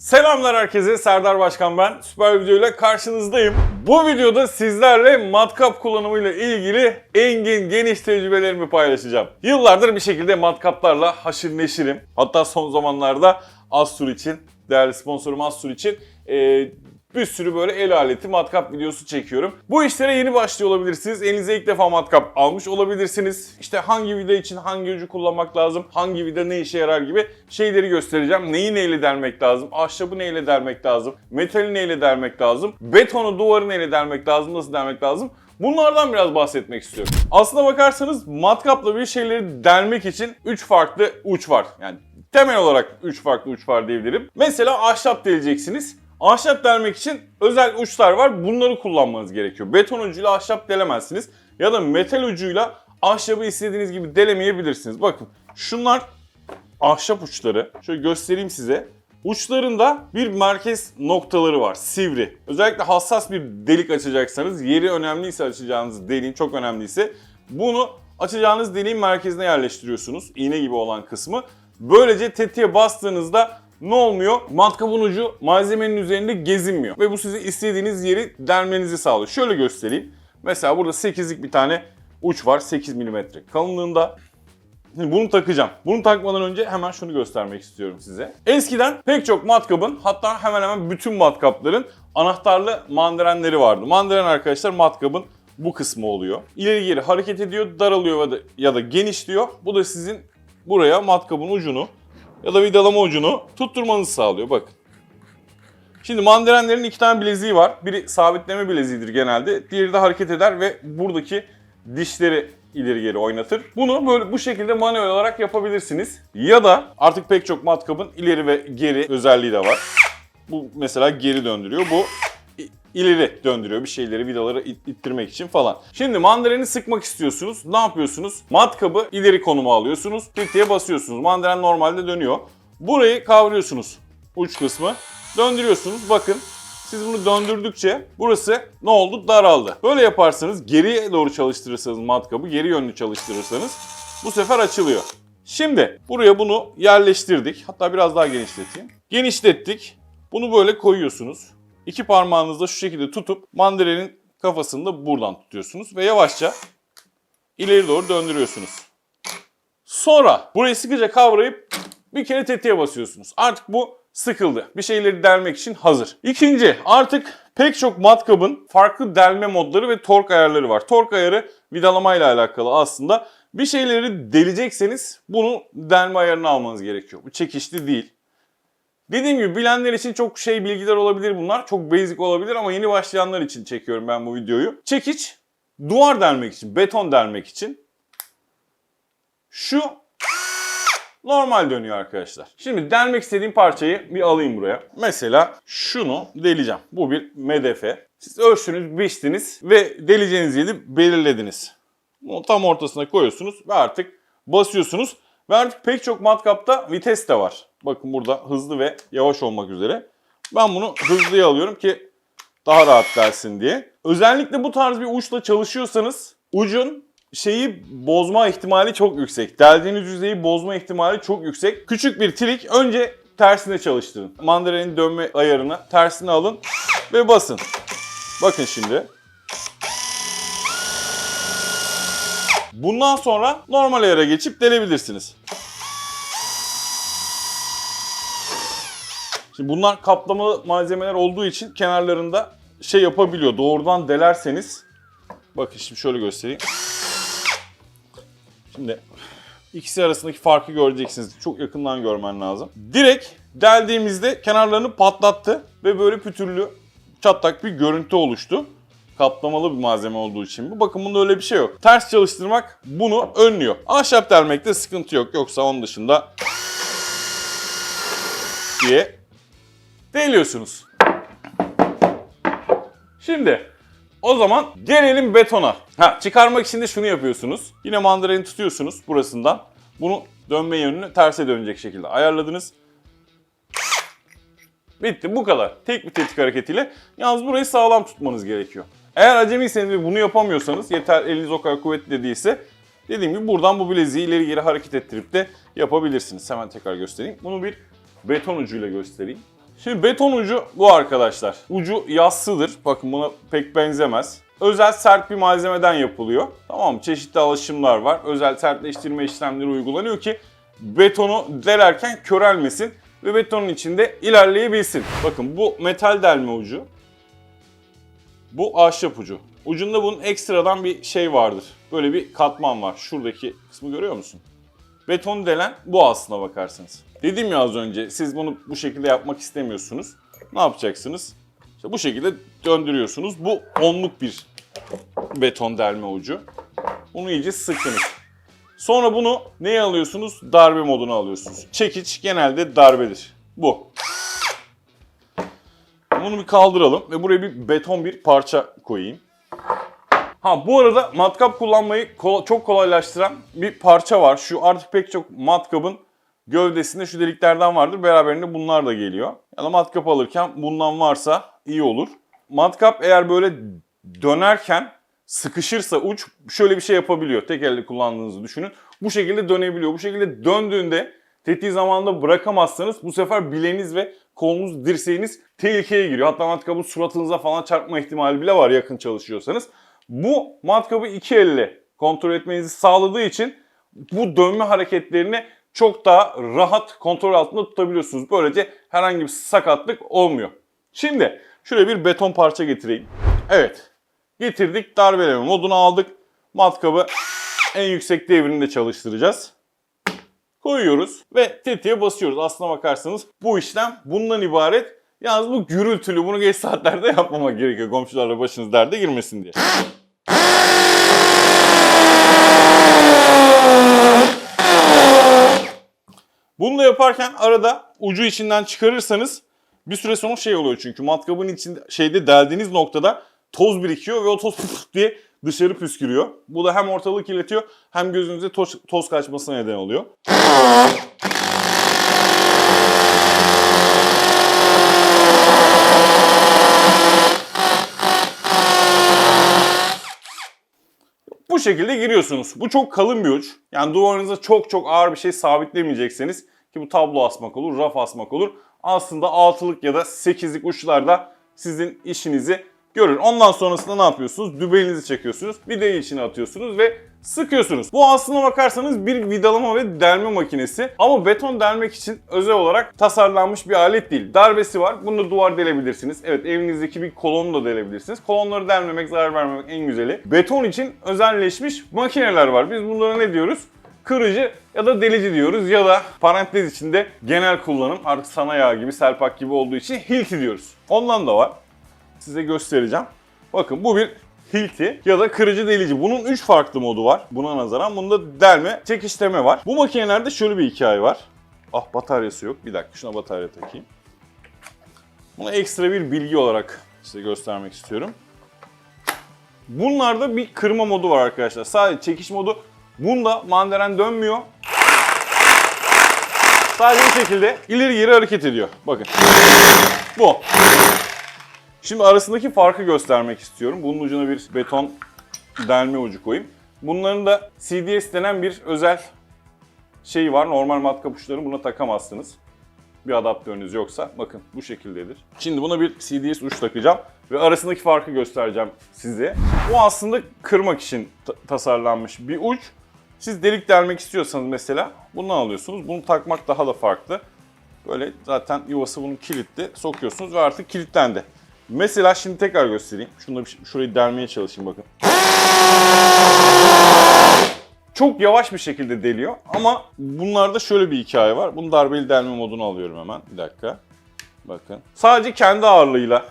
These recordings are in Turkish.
Selamlar herkese, Serdar Başkan ben. Süper bir videoyla karşınızdayım. Bu videoda sizlerle matkap kullanımıyla ilgili engin, geniş tecrübelerimi paylaşacağım. Yıllardır bir şekilde matkaplarla haşır neşirim. Hatta son zamanlarda Astur için, değerli sponsorum Astur için eee, bir sürü böyle el aleti matkap videosu çekiyorum. Bu işlere yeni başlıyor olabilirsiniz. Elinize ilk defa matkap almış olabilirsiniz. İşte hangi vida için hangi ucu kullanmak lazım, hangi vida ne işe yarar gibi şeyleri göstereceğim. Neyi neyle delmek lazım, ahşabı neyle delmek lazım, metali neyle delmek lazı, betonu, duvarı neyle delmek lazım, nasıl delmek lazım. Bunlardan biraz bahsetmek istiyorum. Aslına bakarsanız matkapla bir şeyleri delmek için 3 farklı uç var. Yani temel olarak 3 farklı uç var diyebilirim. Mesela ahşap deleceksiniz. Ahşap delmek için özel uçlar var. Bunları kullanmanız gerekiyor. Beton ucuyla ahşap delemezsiniz. Ya da metal ucuyla ahşabı istediğiniz gibi delemeyebilirsiniz. Bakın şunlar ahşap uçları. Şöyle göstereyim size. Uçlarında bir merkez noktaları var. Sivri. Özellikle hassas bir delik açacaksanız yeri önemliyse açacağınız deliğin çok önemliyse bunu açacağınız deliğin merkezine yerleştiriyorsunuz. İğne gibi olan kısmı. Böylece tetiğe bastığınızda ne olmuyor? Matkabın ucu malzemenin üzerinde gezinmiyor. Ve bu size istediğiniz yeri delmenizi sağlıyor. Şöyle göstereyim. Mesela burada 8'lik bir tane uç var. 8 mm kalınlığında. Şimdi bunu takacağım. Bunu takmadan önce hemen şunu göstermek istiyorum size. Eskiden pek çok matkabın hatta hemen hemen bütün matkapların anahtarlı mandarenleri vardı. Mandaren arkadaşlar matkabın bu kısmı oluyor. İleri geri hareket ediyor, daralıyor ya da, ya da genişliyor. Bu da sizin buraya matkabın ucunu ya da vidalama ucunu tutturmanızı sağlıyor. Bakın. Şimdi mandarenlerin iki tane bileziği var. Biri sabitleme bileziğidir genelde. Diğeri de hareket eder ve buradaki dişleri ileri geri oynatır. Bunu böyle bu şekilde manuel olarak yapabilirsiniz. Ya da artık pek çok matkabın ileri ve geri özelliği de var. Bu mesela geri döndürüyor. Bu ileri döndürüyor bir şeyleri vidaları it- ittirmek için falan. Şimdi mandareni sıkmak istiyorsunuz. Ne yapıyorsunuz? Matkabı ileri konuma alıyorsunuz. Tetiğe basıyorsunuz. Mandaren normalde dönüyor. Burayı kavruyorsunuz. Uç kısmı. Döndürüyorsunuz. Bakın siz bunu döndürdükçe burası ne oldu? Daraldı. Böyle yaparsanız geriye doğru çalıştırırsanız matkabı, geri yönlü çalıştırırsanız bu sefer açılıyor. Şimdi buraya bunu yerleştirdik. Hatta biraz daha genişleteyim. Genişlettik. Bunu böyle koyuyorsunuz. İki parmağınızla şu şekilde tutup mandarenin kafasını da buradan tutuyorsunuz ve yavaşça ileri doğru döndürüyorsunuz. Sonra burayı sıkıca kavrayıp bir kere tetiğe basıyorsunuz. Artık bu sıkıldı. Bir şeyleri delmek için hazır. İkinci, artık pek çok matkabın farklı delme modları ve tork ayarları var. Tork ayarı vidalamayla alakalı aslında. Bir şeyleri delecekseniz bunu delme ayarını almanız gerekiyor. Bu çekişli değil. Dediğim gibi bilenler için çok şey bilgiler olabilir bunlar. Çok basic olabilir ama yeni başlayanlar için çekiyorum ben bu videoyu. Çekiç duvar delmek için, beton delmek için. Şu normal dönüyor arkadaşlar. Şimdi delmek istediğim parçayı bir alayım buraya. Mesela şunu deleceğim. Bu bir medefe. Siz ölçtünüz, biçtiniz ve deleceğiniz yeri belirlediniz. Bunu tam ortasına koyuyorsunuz ve artık basıyorsunuz. Ve artık pek çok matkapta vites de var. Bakın burada hızlı ve yavaş olmak üzere. Ben bunu hızlıya alıyorum ki daha rahat dersin diye. Özellikle bu tarz bir uçla çalışıyorsanız ucun şeyi bozma ihtimali çok yüksek. Deldiğiniz yüzeyi bozma ihtimali çok yüksek. Küçük bir trik önce tersine çalıştırın. Mandarenin dönme ayarını tersine alın ve basın. Bakın şimdi. Bundan sonra normal ayara geçip delebilirsiniz. Şimdi bunlar kaplama malzemeler olduğu için kenarlarında şey yapabiliyor. Doğrudan delerseniz bakın şimdi şöyle göstereyim. Şimdi ikisi arasındaki farkı göreceksiniz. Çok yakından görmen lazım. Direkt deldiğimizde kenarlarını patlattı ve böyle pütürlü çatlak bir görüntü oluştu. Kaplamalı bir malzeme olduğu için bu. Bakın bunda öyle bir şey yok. Ters çalıştırmak bunu önlüyor. Ahşap delmekte sıkıntı yok. Yoksa onun dışında diye deliyorsunuz. Şimdi o zaman gelelim betona. Ha, çıkarmak için de şunu yapıyorsunuz. Yine mandarayı tutuyorsunuz burasından. Bunu dönme yönünü terse dönecek şekilde ayarladınız. Bitti bu kadar. Tek bir tetik hareketiyle. Yalnız burayı sağlam tutmanız gerekiyor. Eğer acemiyseniz ve bunu yapamıyorsanız yeter eliniz o kadar kuvvetli değilse dediğim gibi buradan bu bileziği ileri geri hareket ettirip de yapabilirsiniz. Hemen tekrar göstereyim. Bunu bir beton ucuyla göstereyim. Şimdi beton ucu bu arkadaşlar. Ucu yassıdır. Bakın buna pek benzemez. Özel sert bir malzemeden yapılıyor. Tamam mı? Çeşitli alışımlar var. Özel sertleştirme işlemleri uygulanıyor ki betonu delerken körelmesin ve betonun içinde ilerleyebilsin. Bakın bu metal delme ucu. Bu ahşap ucu. Ucunda bunun ekstradan bir şey vardır. Böyle bir katman var. Şuradaki kısmı görüyor musun? Beton delen bu aslına bakarsınız. Dedim ya az önce siz bunu bu şekilde yapmak istemiyorsunuz. Ne yapacaksınız? İşte bu şekilde döndürüyorsunuz. Bu onluk bir beton delme ucu. Bunu iyice sıkınız. Sonra bunu neye alıyorsunuz? Darbe moduna alıyorsunuz. Çekiç genelde darbedir. Bu. Bunu bir kaldıralım ve buraya bir beton bir parça koyayım. Ha bu arada matkap kullanmayı kol- çok kolaylaştıran bir parça var. Şu artık pek çok matkabın gövdesinde şu deliklerden vardır. Beraberinde bunlar da geliyor. Ya da matkap alırken bundan varsa iyi olur. Matkap eğer böyle dönerken sıkışırsa uç şöyle bir şey yapabiliyor. Tek elle kullandığınızı düşünün. Bu şekilde dönebiliyor. Bu şekilde döndüğünde tetiği zamanında bırakamazsanız bu sefer bileğiniz ve kolunuz, dirseğiniz tehlikeye giriyor. Hatta matkabın suratınıza falan çarpma ihtimali bile var yakın çalışıyorsanız. Bu matkabı iki elle kontrol etmenizi sağladığı için bu dönme hareketlerini çok daha rahat kontrol altında tutabiliyorsunuz. Böylece herhangi bir sakatlık olmuyor. Şimdi şuraya bir beton parça getireyim. Evet. Getirdik. Darbeleme modunu aldık. Matkabı en yüksek devrinde çalıştıracağız. Koyuyoruz ve tetiğe basıyoruz. Aslına bakarsanız bu işlem bundan ibaret. Yalnız bu gürültülü. Bunu geç saatlerde yapmamak gerekiyor. Komşularla başınız derde girmesin diye. Bunu da yaparken arada ucu içinden çıkarırsanız bir süre sonra şey oluyor çünkü matkabın içinde şeyde deldiğiniz noktada toz birikiyor ve o toz puf diye dışarı püskürüyor. Bu da hem ortalığı kirletiyor hem gözünüze toz, toz kaçmasına neden oluyor. Bu şekilde giriyorsunuz. Bu çok kalın bir uç. Yani duvarınıza çok çok ağır bir şey sabitlemeyecekseniz ki bu tablo asmak olur, raf asmak olur. Aslında altılık ya da sekizlik uçlarda sizin işinizi görür. Ondan sonrasında ne yapıyorsunuz? Dübelinizi çekiyorsunuz. Vidayı içine atıyorsunuz ve sıkıyorsunuz. Bu aslına bakarsanız bir vidalama ve delme makinesi. Ama beton delmek için özel olarak tasarlanmış bir alet değil. Darbesi var. Bunu duvar delebilirsiniz. Evet evinizdeki bir kolonu da delebilirsiniz. Kolonları delmemek, zarar vermemek en güzeli. Beton için özelleşmiş makineler var. Biz bunlara ne diyoruz? kırıcı ya da delici diyoruz ya da parantez içinde genel kullanım artık sana yağ gibi selpak gibi olduğu için hilti diyoruz. Ondan da var. Size göstereceğim. Bakın bu bir hilti ya da kırıcı delici. Bunun 3 farklı modu var buna nazaran. Bunda delme, çekiştirme var. Bu makinelerde şöyle bir hikaye var. Ah bataryası yok. Bir dakika şuna batarya takayım. Bunu ekstra bir bilgi olarak size göstermek istiyorum. Bunlarda bir kırma modu var arkadaşlar. Sadece çekiş modu. Bunda mandaren dönmüyor. Sadece bu şekilde ileri geri hareket ediyor. Bakın. Bu. Şimdi arasındaki farkı göstermek istiyorum. Bunun ucuna bir beton delme ucu koyayım. Bunların da CDS denen bir özel şeyi var. Normal matkap uçlarını buna takamazsınız. Bir adaptörünüz yoksa bakın bu şekildedir. Şimdi buna bir CDS uç takacağım ve arasındaki farkı göstereceğim size. Bu aslında kırmak için ta- tasarlanmış bir uç. Siz delik delmek istiyorsanız mesela bunu alıyorsunuz. Bunu takmak daha da farklı. Böyle zaten yuvası bunun kilitli. Sokuyorsunuz ve artık kilitlendi. Mesela şimdi tekrar göstereyim. Şunu da bir- şurayı delmeye çalışayım bakın. Çok yavaş bir şekilde deliyor ama bunlarda şöyle bir hikaye var. Bunu darbeli delme modunu alıyorum hemen. Bir dakika. Bakın. Sadece kendi ağırlığıyla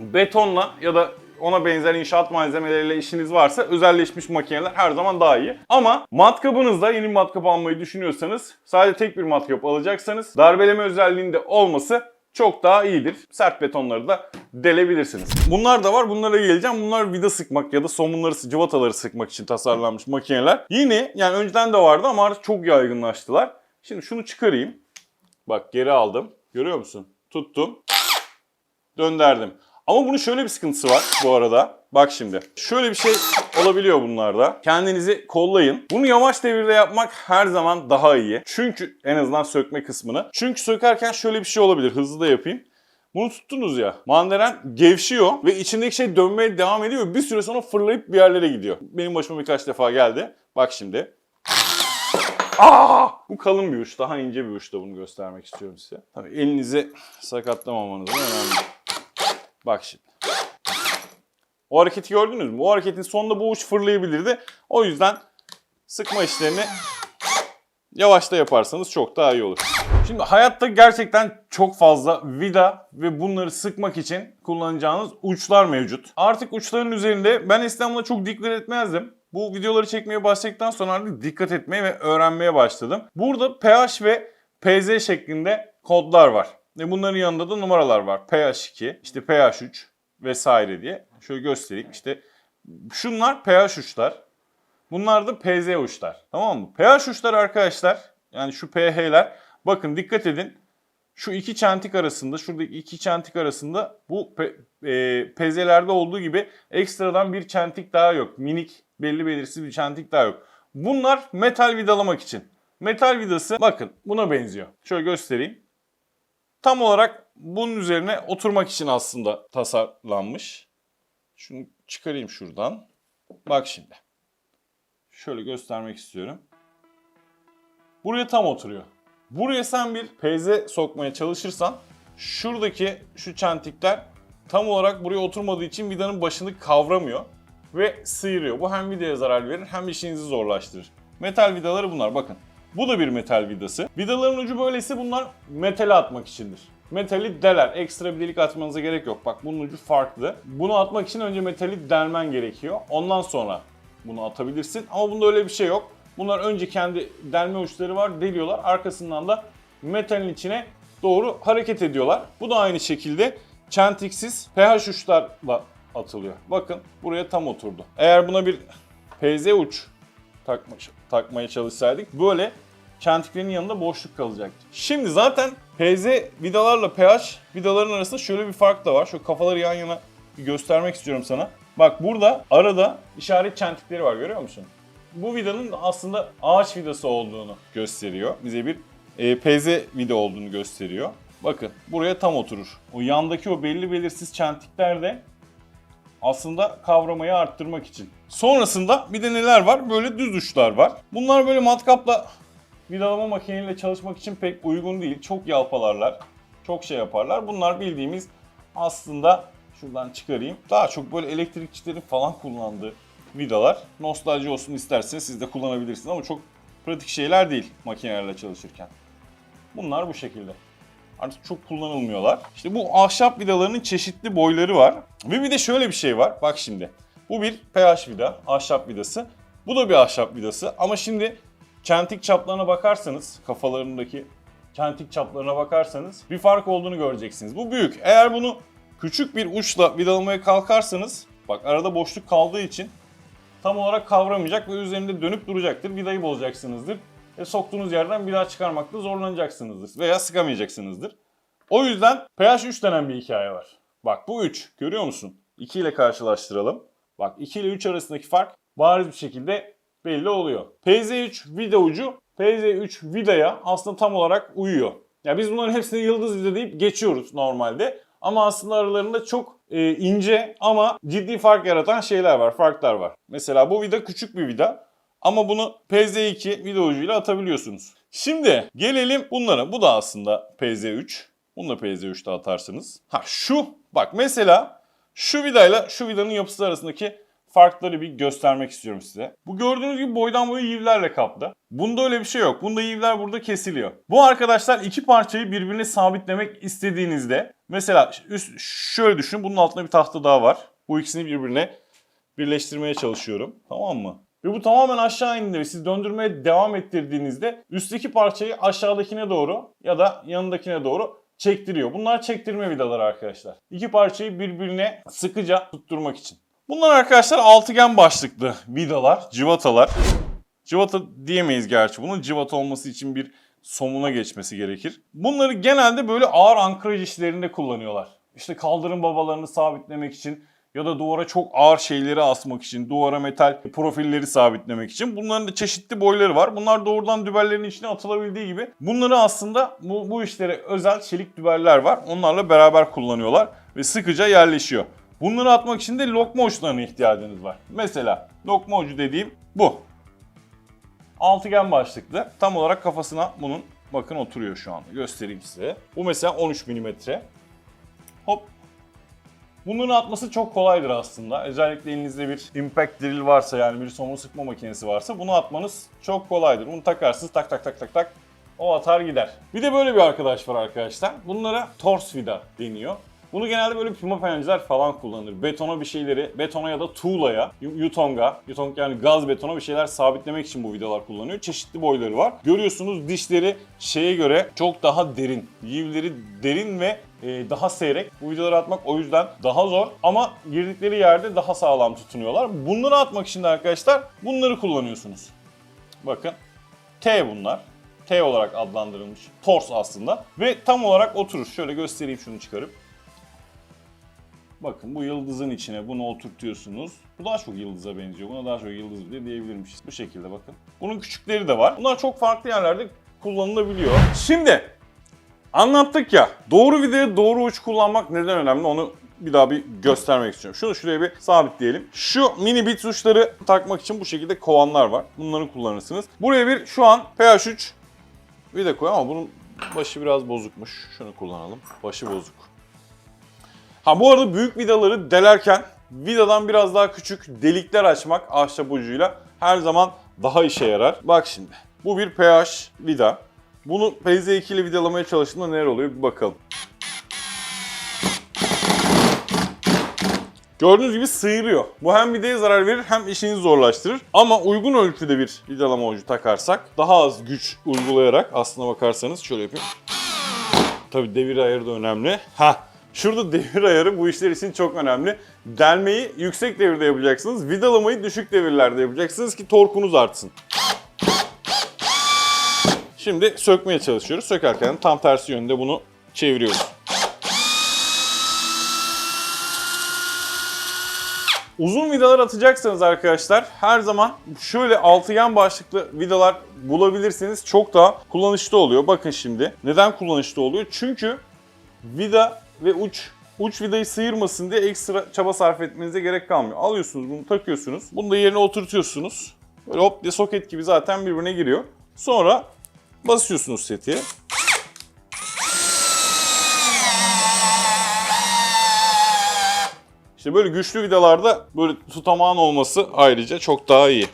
betonla ya da ona benzer inşaat malzemeleriyle işiniz varsa özelleşmiş makineler her zaman daha iyi. Ama matkabınızda yeni bir matkap almayı düşünüyorsanız sadece tek bir matkap alacaksanız darbeleme özelliğinde olması çok daha iyidir. Sert betonları da delebilirsiniz. Bunlar da var. Bunlara geleceğim. Bunlar vida sıkmak ya da somunları, cıvataları sıkmak için tasarlanmış makineler. Yine yani önceden de vardı ama artık çok yaygınlaştılar. Şimdi şunu çıkarayım. Bak geri aldım. Görüyor musun? Tuttum. Dönderdim. Ama bunun şöyle bir sıkıntısı var bu arada. Bak şimdi. Şöyle bir şey olabiliyor bunlarda. Kendinizi kollayın. Bunu yavaş devirde yapmak her zaman daha iyi. Çünkü en azından sökme kısmını. Çünkü sökerken şöyle bir şey olabilir. Hızlı da yapayım. Bunu tuttunuz ya. Mandaren gevşiyor ve içindeki şey dönmeye devam ediyor. Bir süre sonra fırlayıp bir yerlere gidiyor. Benim başıma birkaç defa geldi. Bak şimdi. Aa! Bu kalın bir uç. Daha ince bir uçta bunu göstermek istiyorum size. Tabii elinizi sakatlamamanız da önemli. Bak şimdi. O hareketi gördünüz mü? O hareketin sonunda bu uç fırlayabilirdi. O yüzden sıkma işlerini yavaşta yaparsanız çok daha iyi olur. Şimdi hayatta gerçekten çok fazla vida ve bunları sıkmak için kullanacağınız uçlar mevcut. Artık uçların üzerinde ben İstanbul'a çok dikkat etmezdim. Bu videoları çekmeye başladıktan sonra artık dikkat etmeye ve öğrenmeye başladım. Burada pH ve PZ şeklinde kodlar var. Ve bunların yanında da numaralar var. pH2, işte pH3 vesaire diye. Şöyle göstereyim. İşte şunlar pH uçlar. Bunlar da PZ uçlar. Tamam mı? pH uçlar arkadaşlar yani şu pH'ler bakın dikkat edin. Şu iki çentik arasında, şuradaki iki çentik arasında bu e, PZ'lerde olduğu gibi ekstradan bir çentik daha yok. Minik, belli belirsiz bir çentik daha yok. Bunlar metal vidalamak için. Metal vidası bakın buna benziyor. Şöyle göstereyim. Tam olarak bunun üzerine oturmak için aslında tasarlanmış. Şunu çıkarayım şuradan. Bak şimdi. Şöyle göstermek istiyorum. Buraya tam oturuyor. Buraya sen bir PZ sokmaya çalışırsan şuradaki şu çentikler tam olarak buraya oturmadığı için vidanın başını kavramıyor ve sıyırıyor. Bu hem vidaya zarar verir hem işinizi zorlaştırır. Metal vidaları bunlar bakın. Bu da bir metal vidası. Vidaların ucu böyleyse bunlar metale atmak içindir. Metali deler. Ekstra bir delik atmanıza gerek yok. Bak bunun ucu farklı. Bunu atmak için önce metali delmen gerekiyor. Ondan sonra bunu atabilirsin. Ama bunda öyle bir şey yok. Bunlar önce kendi delme uçları var, deliyorlar. Arkasından da metalin içine doğru hareket ediyorlar. Bu da aynı şekilde çentiksiz pH uçlarla atılıyor. Bakın buraya tam oturdu. Eğer buna bir PZ uç takma, takmaya çalışsaydık böyle çentiklerin yanında boşluk kalacaktı. Şimdi zaten PZ vidalarla pH vidaların arasında şöyle bir fark da var. Şu kafaları yan yana göstermek istiyorum sana. Bak burada arada işaret çentikleri var görüyor musun? Bu vidanın aslında ağaç vidası olduğunu gösteriyor. Bize bir e, PZ vida olduğunu gösteriyor. Bakın buraya tam oturur. O yandaki o belli belirsiz çentikler de aslında kavramayı arttırmak için. Sonrasında bir de neler var? Böyle düz uçlar var. Bunlar böyle matkapla vidalama makinesiyle çalışmak için pek uygun değil. Çok yalpalarlar. Çok şey yaparlar. Bunlar bildiğimiz aslında şuradan çıkarayım. Daha çok böyle elektrikçilerin falan kullandığı vidalar. Nostalji olsun isterseniz siz de kullanabilirsiniz ama çok pratik şeyler değil makinelerle çalışırken. Bunlar bu şekilde. Artık çok kullanılmıyorlar. İşte bu ahşap vidalarının çeşitli boyları var. Ve bir de şöyle bir şey var. Bak şimdi. Bu bir pH vida, ahşap vidası. Bu da bir ahşap vidası. Ama şimdi çentik çaplarına bakarsanız, kafalarındaki çentik çaplarına bakarsanız bir fark olduğunu göreceksiniz. Bu büyük. Eğer bunu küçük bir uçla vidalamaya kalkarsanız, bak arada boşluk kaldığı için tam olarak kavramayacak ve üzerinde dönüp duracaktır. Vidayı bozacaksınızdır. Ve soktuğunuz yerden bir daha çıkarmakta zorlanacaksınızdır veya sıkamayacaksınızdır. O yüzden pH 3 denen bir hikaye var. Bak bu 3 görüyor musun? 2 ile karşılaştıralım. Bak 2 ile 3 arasındaki fark bariz bir şekilde belli oluyor. PZ3 vida ucu PZ3 vidaya aslında tam olarak uyuyor. Ya biz bunların hepsini yıldız vida deyip geçiyoruz normalde. Ama aslında aralarında çok e, ince ama ciddi fark yaratan şeyler var, farklar var. Mesela bu vida küçük bir vida ama bunu PZ2 vida ucuyla atabiliyorsunuz. Şimdi gelelim bunlara. Bu da aslında PZ3. Bunu da PZ3'te atarsınız. Ha şu bak mesela şu vidayla şu vidanın yapısı arasındaki farkları bir göstermek istiyorum size. Bu gördüğünüz gibi boydan boya yivlerle kaplı. Bunda öyle bir şey yok. Bunda yivler burada kesiliyor. Bu arkadaşlar iki parçayı birbirine sabitlemek istediğinizde mesela üst, şöyle düşünün bunun altında bir tahta daha var. Bu ikisini birbirine birleştirmeye çalışıyorum. Tamam mı? Ve bu tamamen aşağı indiğinde ve siz döndürmeye devam ettirdiğinizde üstteki parçayı aşağıdakine doğru ya da yanındakine doğru çektiriyor. Bunlar çektirme vidaları arkadaşlar. İki parçayı birbirine sıkıca tutturmak için. Bunlar arkadaşlar altıgen başlıklı vidalar, civatalar. Civata diyemeyiz gerçi bunun. Civata olması için bir somuna geçmesi gerekir. Bunları genelde böyle ağır ankraj işlerinde kullanıyorlar. işte kaldırım babalarını sabitlemek için ya da duvara çok ağır şeyleri asmak için, duvara metal profilleri sabitlemek için. Bunların da çeşitli boyları var. Bunlar doğrudan dübellerin içine atılabildiği gibi. Bunları aslında bu, bu işlere özel çelik dübeller var. Onlarla beraber kullanıyorlar ve sıkıca yerleşiyor. Bunları atmak için de lokma uçlarına ihtiyacınız var. Mesela lokma ucu dediğim bu. Altıgen başlıklı. Tam olarak kafasına bunun bakın oturuyor şu anda. Göstereyim size. Bu mesela 13 mm. Hop. Bunların atması çok kolaydır aslında. Özellikle elinizde bir impact drill varsa yani bir somun sıkma makinesi varsa bunu atmanız çok kolaydır. Bunu takarsınız tak tak tak tak tak o atar gider. Bir de böyle bir arkadaş var arkadaşlar. Bunlara tors vida deniyor. Bunu genelde böyle pimapenciler falan kullanır. Betona bir şeyleri, betona ya da tuğlaya, yu- yutonga, yutong yani gaz betona bir şeyler sabitlemek için bu vidalar kullanıyor. Çeşitli boyları var. Görüyorsunuz dişleri şeye göre çok daha derin. Yivleri derin ve daha seyrek. Bu vidaları atmak o yüzden daha zor ama girdikleri yerde daha sağlam tutunuyorlar. Bunları atmak için de arkadaşlar bunları kullanıyorsunuz. Bakın T bunlar. T olarak adlandırılmış. Tors aslında. Ve tam olarak oturur. Şöyle göstereyim şunu çıkarıp. Bakın bu yıldızın içine bunu oturtuyorsunuz. Bu daha çok yıldıza benziyor. Buna daha çok yıldız bile diyebilirmişiz. Bu şekilde bakın. Bunun küçükleri de var. Bunlar çok farklı yerlerde kullanılabiliyor. Şimdi anlattık ya. Doğru vidaya doğru uç kullanmak neden önemli onu bir daha bir göstermek istiyorum. Şunu şuraya bir sabitleyelim. Şu mini bit uçları takmak için bu şekilde kovanlar var. Bunları kullanırsınız. Buraya bir şu an PH3 vida koy ama bunun başı biraz bozukmuş. Şunu kullanalım. Başı bozuk. Ha bu arada büyük vidaları delerken vidadan biraz daha küçük delikler açmak ahşap ucuyla her zaman daha işe yarar. Bak şimdi bu bir pH vida. Bunu PZ2 ile vidalamaya çalıştığımda neler oluyor bir bakalım. Gördüğünüz gibi sıyırıyor. Bu hem vidaya zarar verir hem işinizi zorlaştırır. Ama uygun ölçüde bir vidalama ucu takarsak daha az güç uygulayarak aslına bakarsanız şöyle yapayım. Tabii devir ayarı da önemli. Ha, şurada devir ayarı bu işler için çok önemli. Delmeyi yüksek devirde yapacaksınız. Vidalamayı düşük devirlerde yapacaksınız ki torkunuz artsın. Şimdi sökmeye çalışıyoruz. Sökerken tam tersi yönde bunu çeviriyoruz. Uzun vidalar atacaksanız arkadaşlar her zaman şöyle altıgen başlıklı vidalar bulabilirseniz çok daha kullanışlı oluyor. Bakın şimdi neden kullanışlı oluyor? Çünkü vida ve uç uç vidayı sıyırmasın diye ekstra çaba sarf etmenize gerek kalmıyor. Alıyorsunuz bunu takıyorsunuz. Bunu da yerine oturtuyorsunuz. Böyle hop diye soket gibi zaten birbirine giriyor. Sonra basıyorsunuz seti. İşte böyle güçlü vidalarda böyle tutamağın olması ayrıca çok daha iyi.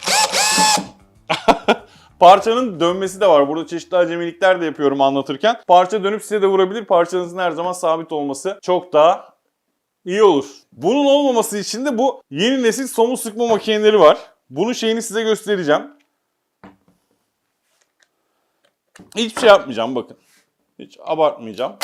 Parçanın dönmesi de var. Burada çeşitli acemilikler de yapıyorum anlatırken. Parça dönüp size de vurabilir. Parçanızın her zaman sabit olması çok daha iyi olur. Bunun olmaması için de bu yeni nesil somun sıkma makineleri var. Bunun şeyini size göstereceğim. Hiçbir şey yapmayacağım bakın. Hiç abartmayacağım.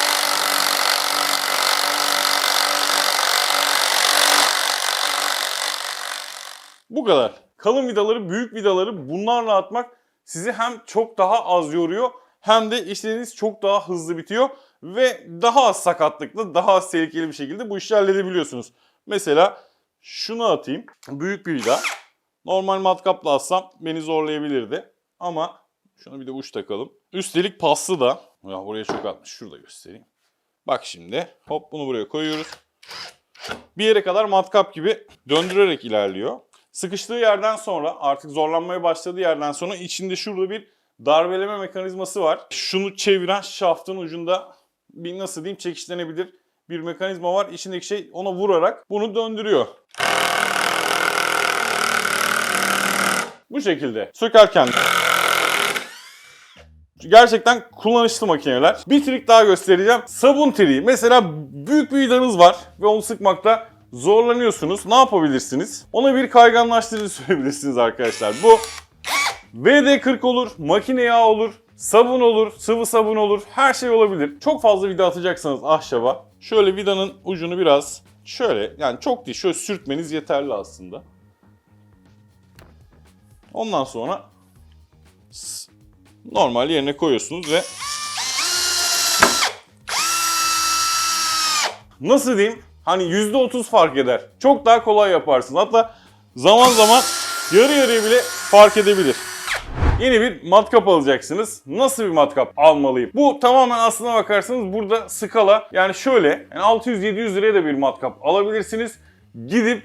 Bu kadar. Kalın vidaları, büyük vidaları bunlarla atmak sizi hem çok daha az yoruyor hem de işleriniz çok daha hızlı bitiyor ve daha az sakatlıkla, daha az tehlikeli bir şekilde bu işi halledebiliyorsunuz. Mesela şunu atayım. Büyük bir vida. Normal matkapla atsam beni zorlayabilirdi. Ama şunu bir de uç takalım. Üstelik paslı da. Ya buraya çok atmış. Şurada göstereyim. Bak şimdi. Hop bunu buraya koyuyoruz. Bir yere kadar matkap gibi döndürerek ilerliyor. Sıkıştığı yerden sonra artık zorlanmaya başladığı yerden sonra içinde şurada bir darbeleme mekanizması var. Şunu çeviren şaftın ucunda bir nasıl diyeyim çekişlenebilir bir mekanizma var. İçindeki şey ona vurarak bunu döndürüyor. Bu şekilde. Sökerken Gerçekten kullanışlı makineler. Bir trik daha göstereceğim. Sabun triği. Mesela büyük bir vidanız var ve onu sıkmakta zorlanıyorsunuz. Ne yapabilirsiniz? Ona bir kayganlaştırıcı sürebilirsiniz arkadaşlar. Bu VD40 olur, makine yağı olur, sabun olur, sıvı sabun olur, her şey olabilir. Çok fazla vida atacaksanız ahşaba şöyle vidanın ucunu biraz şöyle yani çok değil şöyle sürtmeniz yeterli aslında. Ondan sonra normal yerine koyuyorsunuz ve nasıl diyeyim hani %30 fark eder. Çok daha kolay yaparsın. Hatta zaman zaman yarı yarıya bile fark edebilir. Yeni bir matkap alacaksınız. Nasıl bir matkap almalıyım? Bu tamamen aslına bakarsanız burada skala yani şöyle yani 600-700 liraya da bir matkap alabilirsiniz. Gidip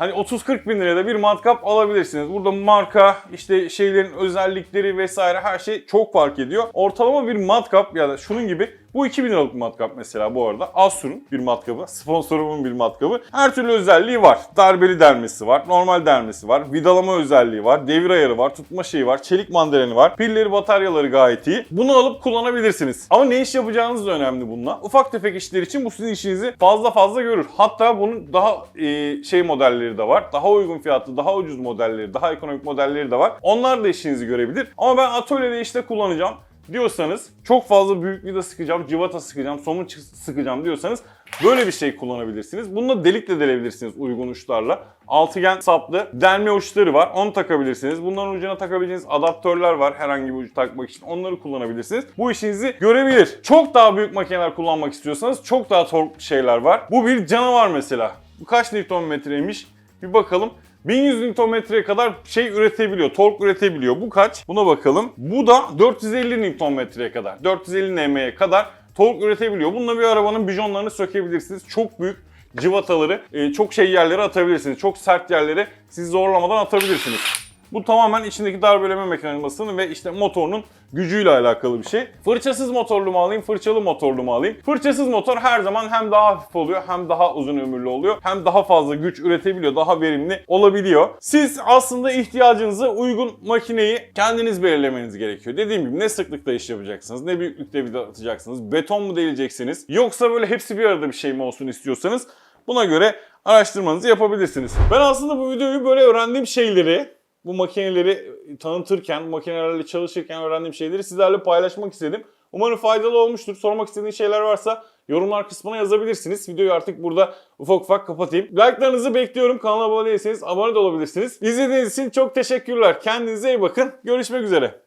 hani 30-40 bin liraya da bir matkap alabilirsiniz. Burada marka, işte şeylerin özellikleri vesaire her şey çok fark ediyor. Ortalama bir matkap ya da şunun gibi bu 2000 liralık bir matkap mesela bu arada. Asur'un bir matkabı, sponsorumun bir matkabı. Her türlü özelliği var. Darbeli dermesi var, normal dermesi var, vidalama özelliği var, devir ayarı var, tutma şeyi var, çelik mandalini var. Pilleri, bataryaları gayet iyi. Bunu alıp kullanabilirsiniz. Ama ne iş yapacağınız da önemli bununla. Ufak tefek işler için bu sizin işinizi fazla fazla görür. Hatta bunun daha e, şey modelleri de var. Daha uygun fiyatlı, daha ucuz modelleri, daha ekonomik modelleri de var. Onlar da işinizi görebilir. Ama ben atölyede işte kullanacağım diyorsanız çok fazla büyük vida sıkacağım, civata sıkacağım, somun çı- sıkacağım diyorsanız böyle bir şey kullanabilirsiniz. Bununla delik de delebilirsiniz uygun uçlarla. Altıgen saplı delme uçları var. Onu takabilirsiniz. Bunların ucuna takabileceğiniz adaptörler var herhangi bir ucu takmak için. Onları kullanabilirsiniz. Bu işinizi görebilir. Çok daha büyük makineler kullanmak istiyorsanız çok daha tork şeyler var. Bu bir canavar mesela. Bu kaç Newtonmetreymiş? Bir bakalım. 1100 Nm'ye kadar şey üretebiliyor, tork üretebiliyor. Bu kaç? Buna bakalım. Bu da 450 Nm'ye kadar, 450 Nm'ye kadar tork üretebiliyor. Bununla bir arabanın bijonlarını sökebilirsiniz. Çok büyük civataları, e, çok şey yerlere atabilirsiniz. Çok sert yerlere sizi zorlamadan atabilirsiniz. Bu tamamen içindeki darbeleme mekanizmasının ve işte motorunun gücüyle alakalı bir şey. Fırçasız motorlu mu alayım, fırçalı motorlu mu alayım? Fırçasız motor her zaman hem daha hafif oluyor, hem daha uzun ömürlü oluyor, hem daha fazla güç üretebiliyor, daha verimli olabiliyor. Siz aslında ihtiyacınıza uygun makineyi kendiniz belirlemeniz gerekiyor. Dediğim gibi ne sıklıkta iş yapacaksınız, ne büyüklükte vida atacaksınız, beton mu deleceksiniz, yoksa böyle hepsi bir arada bir şey mi olsun istiyorsanız buna göre araştırmanızı yapabilirsiniz. Ben aslında bu videoyu böyle öğrendiğim şeyleri bu makineleri tanıtırken, makinelerle çalışırken öğrendiğim şeyleri sizlerle paylaşmak istedim. Umarım faydalı olmuştur. Sormak istediğiniz şeyler varsa yorumlar kısmına yazabilirsiniz. Videoyu artık burada ufak ufak kapatayım. Like'larınızı bekliyorum. Kanala abone değilseniz abone de olabilirsiniz. İzlediğiniz için çok teşekkürler. Kendinize iyi bakın. Görüşmek üzere.